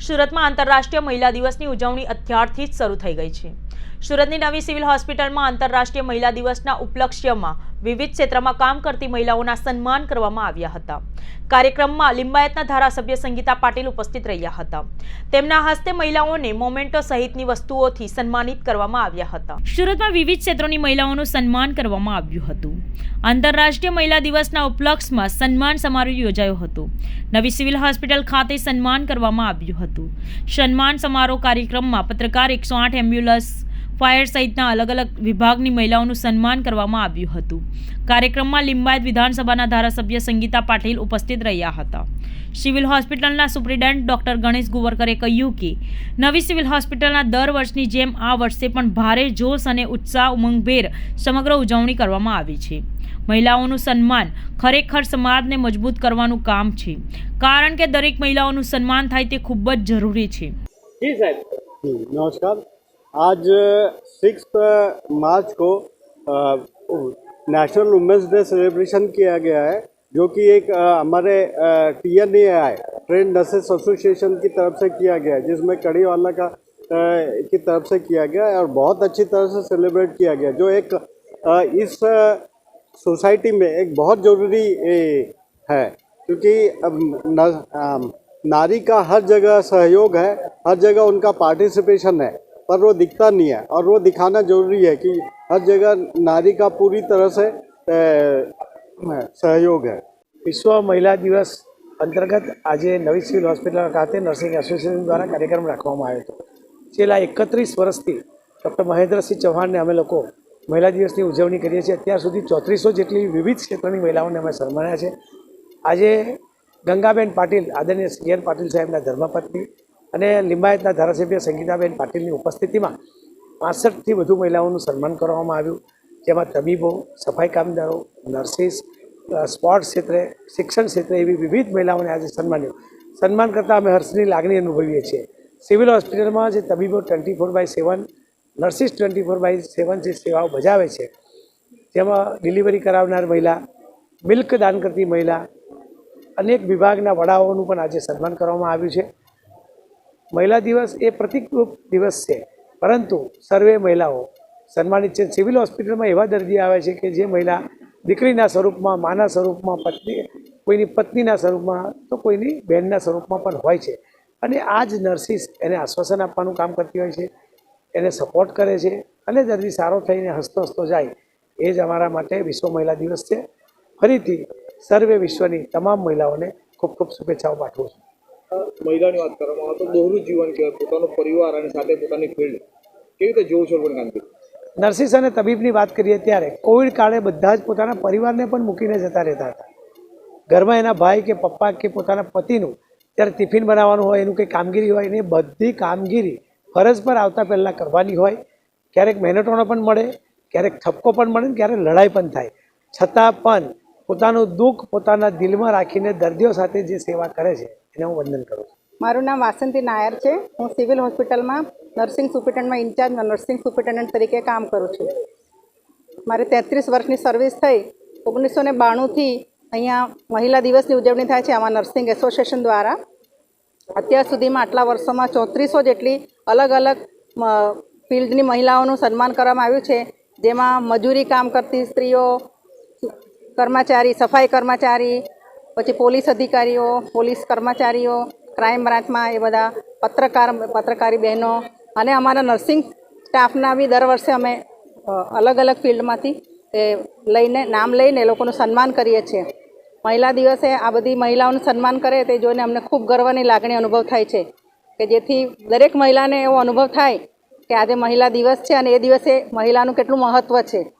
સુરતમાં આંતરરાષ્ટ્રીય મહિલા દિવસની ઉજવણી અત્યારથી જ શરૂ થઈ ગઈ છે. સુરતની નવી સિવિલ હોસ્પિટલમાં આંતરરાષ્ટ્રીય મહિલા દિવસના ઉપલક્ષ્યમાં વિવિધ ક્ષેત્રમાં કામ કરતી મહિલાઓના સન્માન કરવામાં આવ્યા હતા. કાર્યક્રમમાં લિંબાયતના ધારાસભ્ય સંગીતા પાટીલ ઉપસ્થિત રહ્યા હતા. તેમના હસ્તે મહિલાઓને મોમેન્ટો સહિતની વસ્તુઓથી સન્માનિત કરવામાં આવ્યા હતા. સુરતમાં વિવિધ ક્ષેત્રોની મહિલાઓનું સન્માન કરવામાં આવ્યું હતું. આંતરરાષ્ટ્રીય મહિલા દિવસના ઉપલક્ષમાં સન્માન સમારોહ યોજાયો હતો. નવી સિવિલ હોસ્પિટલ ખાતે સન્માન કરવામાં આવ્યું હતું. સન્માન સમારોહ કાર્યક્રમમાં પત્રકાર એકસો આઠ એમ્બ્યુલન્સ ફાયર સહિતના અલગ અલગ વિભાગની મહિલાઓનું સન્માન કરવામાં આવ્યું હતું. કાર્યક્રમમાં લિંબાયત વિધાનસભાના ધારાસભ્ય સંગીતા પાટીલ ઉપસ્થિત રહ્યા હતા. સિવિલ હોસ્પિટલના સુપ્રિન્ટેન્ડન્ટ ડોક્ટર ગણેશ ગુવરકરે કહ્યું કે નવી સિવિલ હોસ્પિટલના દર વર્ષની જેમ આ વર્ષે પણ ભારે જોશ અને ઉત્સાહ ઉમંગભેર સમગ્ર ઉજવણી કરવામાં આવી છે. મહિલાઓનું સન્માન ખરેખર સમાજને મજબૂત કરવાનું કામ છે. કારણ કે દરેક મહિલાઓનું સન્માન થાય તે ખૂબ જ જરૂરી છે. નમસ્કાર. आज सिक्स मार्च को नेशनल वुमेंस डे सेलिब्रेशन किया गया है, जो कि एक हमारे T N A I train nurses association की तरफ़ से किया गया है, जिसमें कड़ी वाला का की तरफ़ से किया गया है और बहुत अच्छी तरह से सेलिब्रेट किया गया जो एक इस सोसाइटी में एक बहुत ज़रूरी है, क्योंकि नारी का हर जगह सहयोग है, हर जगह उनका पार्टिसिपेशन है। पर वो दिखता नहीं है और वो दिखाना जरूरी है कि हर जगह नारी का पूरी तरह से अ, सहयोग है વિશ્વ મહિલા દિવસ અંતર્ગત આજે નવી સિવિલ હોસ્પિટલ ખાતે નર્સિંગ એસોસિએશન દ્વારા કાર્યક્રમ રાખવામાં આવ્યો હતો છેલ્લા એકત્રીસ વર્ષથી ડૉક્ટર મહેન્દ્રસિંહ ચૌહાણને અમે લોકો મહિલા દિવસની ઉજવણી કરીએ છીએ અત્યાર સુધી ચોત્રીસો જેટલી વિવિધ ક્ષેત્રની મહિલાઓને અમે સન્માન્યા છે આજે ગંગાબેન પાટીલ આદરણીય સી એન પાટીલ સાહેબના ધર્મપત્ની અને લિંબાયતના ધારાસભ્ય સંગીતાબેન પાટીલની ઉપસ્થિતિમાં પાસઠથી વધુ મહિલાઓનું સન્માન કરવામાં આવ્યું, જેમાં તબીબો, સફાઈ કામદારો, નર્સિસ સ્પોર્ટ્સ ક્ષેત્રે, શિક્ષણ ક્ષેત્રે એવી વિવિધ મહિલાઓને આજે સન્માન્યું. સન્માન કરતાં અમે હર્ષની લાગણી અનુભવીએ છીએ. સિવિલ હોસ્પિટલમાં જે તબીબો twenty four by seven, nurses twenty four by seven જે સેવાઓ બજાવે છે, જેમાં ડિલિવરી કરાવનાર મહિલા, મિલ્ક દાન કરતી મહિલા, અનેક વિભાગના વડાઓનું પણ આજે સન્માન કરવામાં આવ્યું છે. મહિલા દિવસ એ પ્રતિકરૂપ દિવસ છે. પરંતુ સર્વે મહિલાઓ સન્માનિત છે. સિવિલ હોસ્પિટલમાં એવા દર્દી આવે છે કે જે મહિલા દીકરીના સ્વરૂપમાં, માના સ્વરૂપમાં, પત્ની, કોઈની પત્નીના સ્વરૂપમાં તો કોઈની બહેનના સ્વરૂપમાં પણ હોય છે. અને આ જ નર્સિસ એને આશ્વાસન આપવાનું કામ કરતી હોય છે. એને સપોર્ટ કરે છે. અને દર્દી સારો થઈને હસતો હસતો જાય. એ જ અમારા માટે વિશ્વ મહિલા દિવસ છે. ફરીથી સર્વે વિશ્વની તમામ મહિલાઓને ખૂબ ખૂબ શુભેચ્છાઓ પાઠવું છું. મહિલાની વાત કરવામાં તો દોહરું જીવન કહેવાય. પોતાનો પરિવાર અને સાથે પોતાની ફિલ્ડ કેવી રીતે જોવું છો પણ કામગીરી નર્સિસ અને તબીબની વાત કરીએ ત્યારે કોવિડ કાળે બધા જ પોતાના પરિવારને પણ મૂકીને જતા રહેતા હતા. ઘરમાં એના ભાઈ કે પપ્પા કે પોતાના પતિનું ત્યારે ટિફિન બનાવવાનું હોય, એનું કંઈ કામગીરી હોય, એની બધી કામગીરી ફરજ પર આવતા પહેલાં કરવાની હોય. ક્યારેક મહેનતોનો પણ મળે, ક્યારેક ઠપકો પણ મળે ને ક્યારેક લડાઈ પણ થાય. છતાં પણ પોતાનું દુઃખ પોતાના દિલમાં રાખીને દર્દીઓ સાથે જે સેવા કરે છે એને હું વંદન કરું છું. મારું નામ વાસંતી નાયર છે. હું સિવિલ હોસ્પિટલમાં નર્સિંગ સુપ્રિન્ટેન્ડમાં ઇન્ચાર્જ નર્સિંગ સુપ્રિન્ટેન્ડન્ટ તરીકે કામ કરું છું. મારે તેત્રીસ વર્ષની સર્વિસ થઈ. ઓગણીસો ને બાણુંથી અહીંયા મહિલા દિવસની ઉજવણી થાય છે આમાં નર્સિંગ એસોસિએશન દ્વારા. અત્યાર સુધીમાં આટલા વર્ષોમાં ચોત્રીસો જેટલી અલગ અલગ ફિલ્ડની મહિલાઓનું સન્માન કરવામાં આવ્યું છે. જેમાં મજૂરી કામ કરતી સ્ત્રીઓ, કર્મચારી, સફાઈ કર્મચારી પછી પોલીસ અધિકારીઓ, પોલીસ કર્મચારીઓ ક્રાઇમ બ્રાન્ચમાં એ બધા પત્રકાર, પત્રકારી બહેનો અને અમારા નર્સિંગ સ્ટાફના બી દર વર્ષે અમે અલગ અલગ ફિલ્ડમાંથી એ લઈને, નામ લઈને એ લોકોનું સન્માન કરીએ છીએ. મહિલા દિવસે આ બધી મહિલાઓનું સન્માન કરે તે જોઈને અમને ખૂબ ગર્વની લાગણી અનુભવ થાય છે કે જેથી દરેક મહિલાને એવો અનુભવ થાય કે આજે મહિલા દિવસ છે અને એ દિવસે મહિલાનું કેટલું મહત્ત્વ છે.